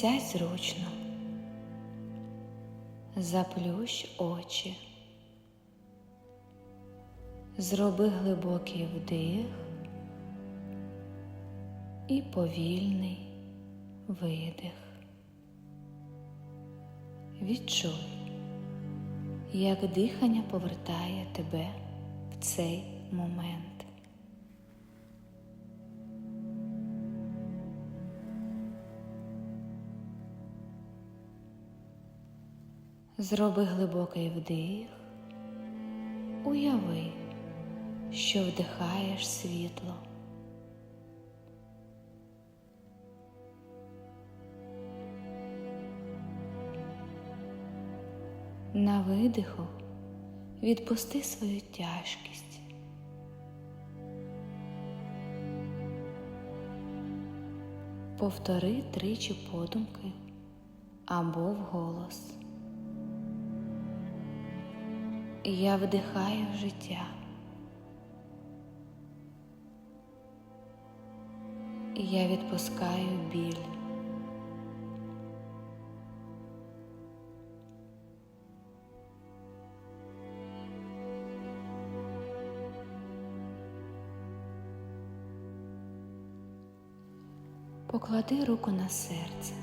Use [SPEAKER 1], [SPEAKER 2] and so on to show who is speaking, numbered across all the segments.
[SPEAKER 1] Сядь зручно, заплющ очі, зроби глибокий вдих і повільний видих. Відчуй, як дихання повертає тебе в цей момент. Зроби глибокий вдих, уяви, що вдихаєш світло. На видиху відпусти свою тяжкість. Повтори тричі подумки або вголос. Я вдихаю життя. Я відпускаю біль. Поклади руку на серце.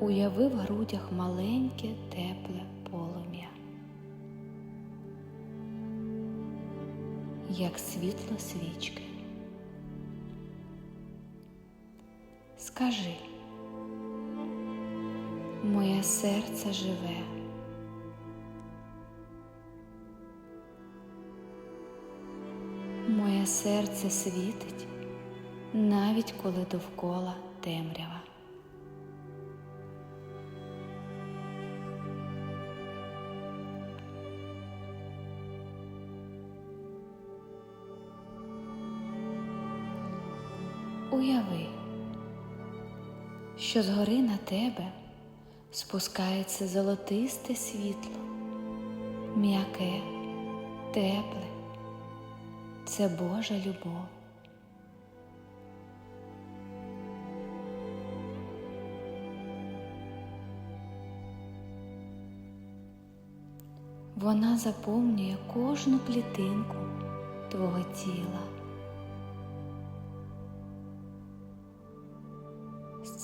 [SPEAKER 1] Уяви в грудях маленьке тепле полум'я, як світло свічки. Скажи, моє серце живе. Моє серце світить, навіть коли довкола темрява. Уяви, що згори на тебе спускається золотисте світло, м'яке, тепле, це Божа любов. Вона заповнює кожну клітинку твого тіла.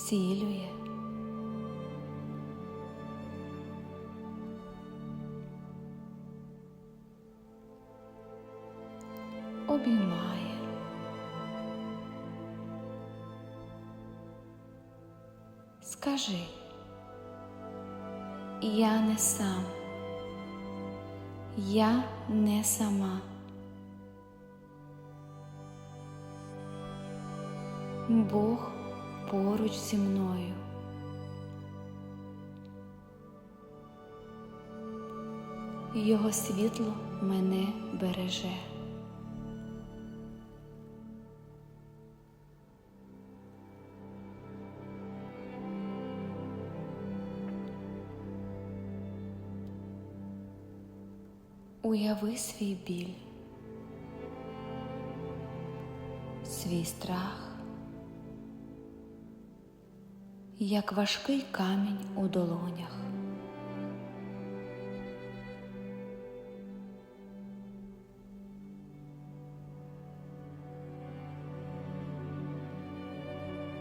[SPEAKER 1] Зцілює. Обіймає. Скажи, я не сам, я не сама. Бог поруч зі мною. Його світло мене береже. Уяви свій біль, свій страх. Як важкий камінь у долонях.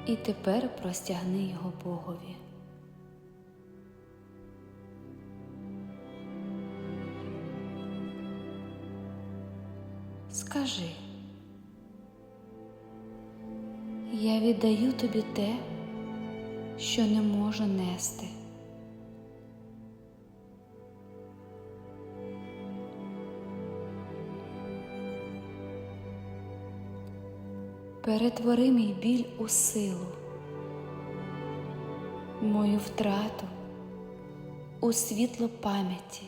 [SPEAKER 1] І тепер простягни його Богові. Скажи, я віддаю тобі те, що не можу нести. Перетвори мій біль у силу, мою втрату у світло пам'яті,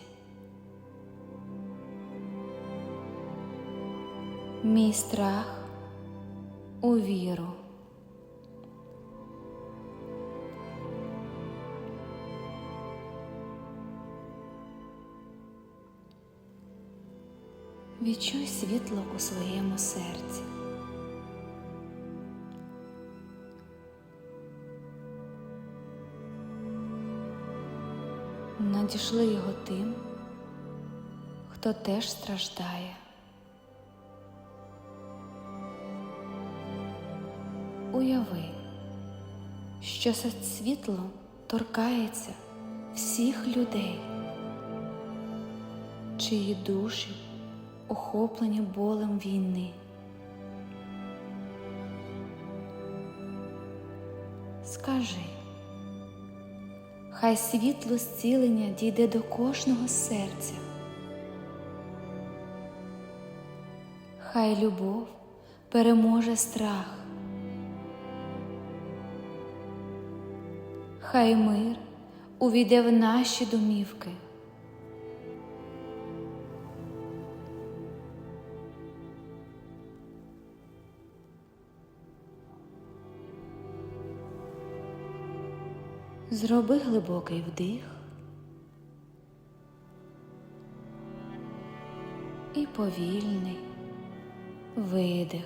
[SPEAKER 1] мій страх у віру. відчуй світло у своєму серці. Надішли його тим, хто теж страждає. Уяви, що це світло торкається всіх людей, чиї душі охоплені болем війни. Скажи, хай світло зцілення дійде до кожного серця. Хай любов переможе страх. Хай мир увійде в наші домівки. Зроби глибокий вдих і повільний видих.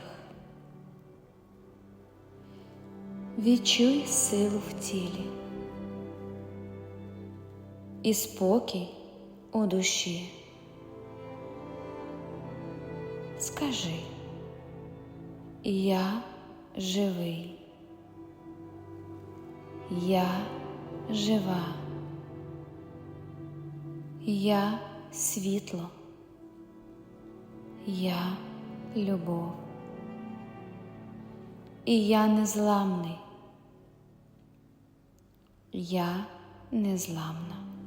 [SPEAKER 1] Відчуй силу в тілі і спокій у душі. Скажи, я живий, я жива, я світло, я любов, і я незламний, я незламна.